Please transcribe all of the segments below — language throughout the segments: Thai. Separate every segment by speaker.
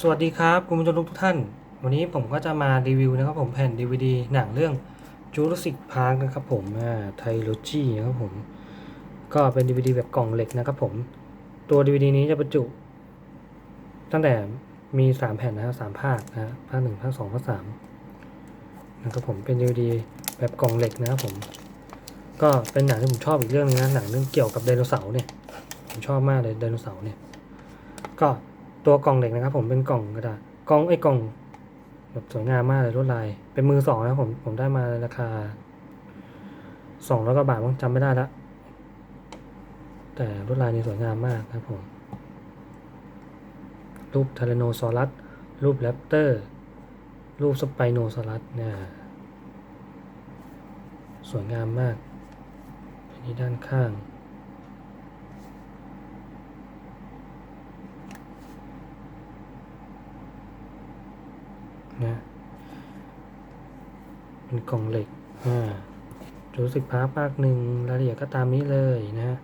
Speaker 1: สวัสดีครับคุณผู้ชมทุกท่าน วันนี้ผมก็จะมารีวิวนะครับผมแผ่น DVD หนังเรื่อง Jurassic Park นะครับผมไทโลจีนะครับผม ก็เป็น DVD แบบกล่องเหล็กนะครับผม ตัว DVD นี้จะบรรจุ ตั้งแต่มี 3 แผ่นนะครับสามภาคนะฮะภาคหนึ่งภาคสองภาคสามนะครับผมเป็น DVD แบบกล่องเหล็กนะครับผม ก็เป็นหนังที่ผมชอบอีกเรื่องนึงนะหนังเรื่องเกี่ยวกับไดโนเสาร์เนี่ยผมชอบมากเลยไดโนเสาร์เนี่ย ก็ ตัวกล่องเหล็กนะครับ ผมเป็นกล่องกระดาษกล่องไอ้กล่องแบบสวยงามมากเลยลวดลาย เป็นมือสองนะผมผมได้มาในราคาสองร้อยกว่าบาทมั้งจำไม่ได้ละแต่ลวดลายนี่สวยงามมากครับผมรูปทาร์โนซอรัสรูปแรปเตอร์ รูปสไปโนซอรัสเนี่ยสวยงามมาก อันนี้ด้านข้าง นะเป็นกล่องเหล็กอ่ารู้สึกพาร์ทภาคหนึ่งรายละเอียดก็ตามนี้เลยนะ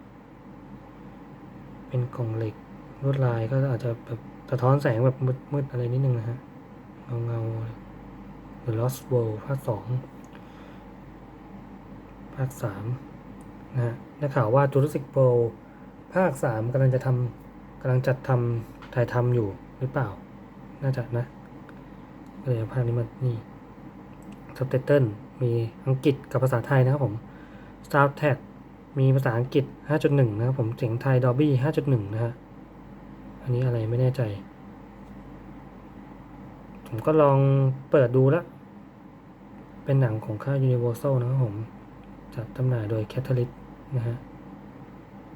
Speaker 1: เป็นกล่องเหล็กลวดลายก็อาจจะแบบสะท้อนแสงแบบมืดๆอะไรนิดนึงนะฮะเงาเงาๆ The Lost World ภาคสองภาคสามนะฮะได้ข่าวว่า Jurassic World ภาคสามกำลังจะทำกำลังจัดทำถ่ายทำอยู่หรือเปล่า น่าจะนะ ก็เลยภาพนี้มานี่ซับไตเติลมีอังกฤษกับภาษาไทยนะครับผม Sound Tag มีภาษาอังกฤษ 5.1 นะครับผมเสียงไทย Dolby 5.1 นะฮะ อันนี้อะไรไม่แน่ใจ ผมก็ลองเปิดดูล้วเป็นหนังของค่าย Universal นะครับผม จัดจำหน่ายโดย Catalyst นะฮะ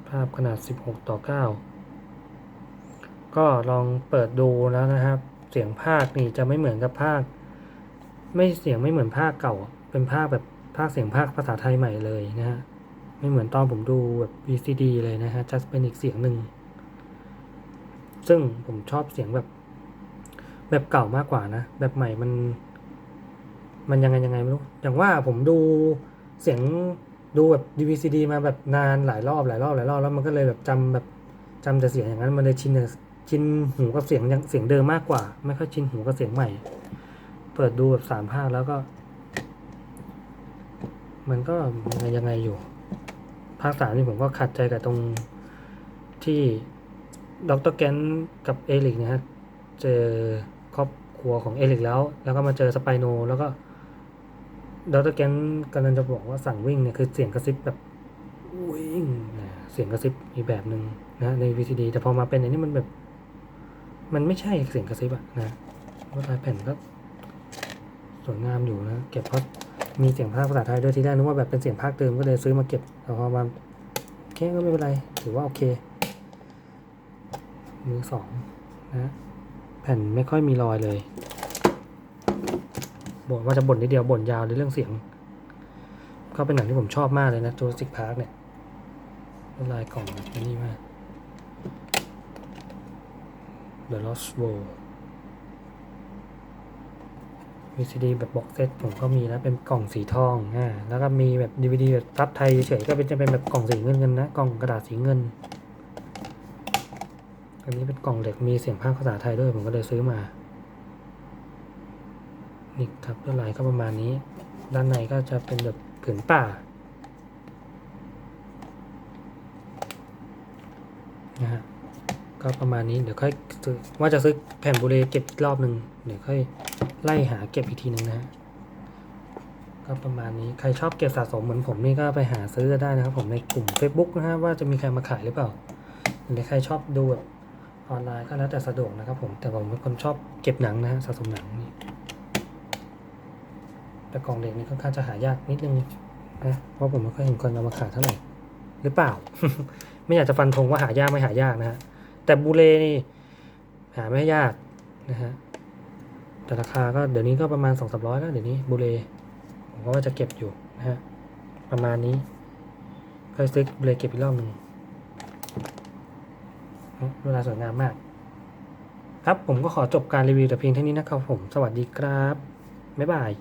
Speaker 1: ภาพขนาด 16 ต่อ 9 ก็ลองเปิดดูแล้วนะครับ เสียงภาคนี่จะไม่เหมือนกับภาค ไม่เสียงไม่เหมือนภาคเก่า เป็นภาคแบบภาคเสียงภาคภาษาไทยใหม่เลยนะฮะไม่เหมือนตอนผมดูแบบ VCD เลยนะฮะจะเป็นอีกเสียงหนึ่งซึ่งผมชอบเสียงแบบ แบบเก่ามากกว่านะ แบบใหม่มัน มันยังไงยังไงไม่รู้ อย่างว่าผมดูเสียงดูแบบ DVCD มาแบบนานหลายรอบหลายรอบหลายรอบแล้วมันก็เลยแบบจำแบบจำแต่เสียงอย่างนั้นมันเลยชินกับ ชินหูกับเสียงยังเสียงเดิมมากกว่า ไม่ค่อยชินหูกับเสียงใหม่ เปิดดูแบบสามภาคแล้วก็ มันก็ยังไงยังไงอยู่ ภาคสามนี่ผมก็ขัดใจกับตรงที่ดรแกนกับเอลิกนะฮะเจอครอบครัวของเอลิกแล้ว แล้วก็มาเจอสไปโนแล้วก็ดรแกนกำลังจะบอกว่าสั่งวิ่งเนี่ยคือเสียงกระซิบแบบวิ่งเสียงกระซิบอีกแบบหนึ่งนะใน VCD แต่พอมาเป็นอันนี้มันแบบ มันไม่ใช่เสียงกระซิบอะนะว่าลายแผ่นก็สวยงามอยู่นะ เก็บเพราะมีเสียงภาคภาษาไทยด้วยที่แรกนึกว่าแบบเป็นเสียงภาคเดิมก็เลยซื้อมาเก็บแต่พอมาโอเคก็ไม่เป็นไร ถือว่าโอเค มือสองนะแผ่นไม่ค่อยมีรอยเลยบ่นว่าจะบ่นนิดเดียวบ่นยาวในเรื่องเสียง ก็เป็นหนังที่ผมชอบมากเลยนะ Jurassic Park เนี่ยลายกล่องอันนี้มาก The Lost World VCD แบบบ็อกเซตผมก็มีนะ เป็นกล่องสีทองอ่าแล้วก็มีแบบ DVD แบบทับไทยเฉยก็เป็นจะเป็นแบบกล่องสีเงินเงินๆนะ กล่องกระดาษสีเงิน อันนี้เป็นกล่องเหล็กมีเสียงภาคภาษาไทยด้วยผมก็เลยซื้อมานี่ครับลวดลายก็ประมาณนี้ ด้านในก็จะเป็นแบบผืนป่านะฮะ ก็ประมาณนี้เดี๋ยวค่อยซื้อว่าจะซื้อแผ่นบูเรเก็บรอบหนึ่งเดี๋ยวค่อยไล่หาเก็บอีกทีหนึ่งนะฮะก็ประมาณนี้ใครชอบเก็บสะสมเหมือนผมนี่ก็ไปหาซื้อได้นะครับ ผมในกลุ่ม Facebook นะฮะว่าจะมีใครมาขายหรือเปล่าหรือใครชอบดูแบบออนไลน์ก็แล้วแต่สะดวกนะครับผมแต่ผมเป็นคนชอบเก็บหนังนะฮะสะสมหนังนี่แต่กล่องเหล็กนี่ค่อนข้างจะหายากนิดนึงนะเพราะผมไม่ค่อยเห็นคนเอามาขายเท่าไหร่หรือเปล่า ไม่อยากจะฟันธงว่าหายากไม่หายากนะฮะ แต่บูเลนี่หาไม่ยากนะฮะแต่ราคาก็เดี๋ยวนี้ก็ประมาณสองสามร้อยแล้วเดี๋ยวนี้บูเลผมก็ว่าจะเก็บอยู่นะฮะประมาณนี้ค่อยซื้อบูเลเก็บอีกรอบหนึ่งเวลาสวยงามมาก ครับผมก็ขอจบการรีวิวแต่เพียงเท่านี้นะครับผม สวัสดีครับ บ๊ายบาย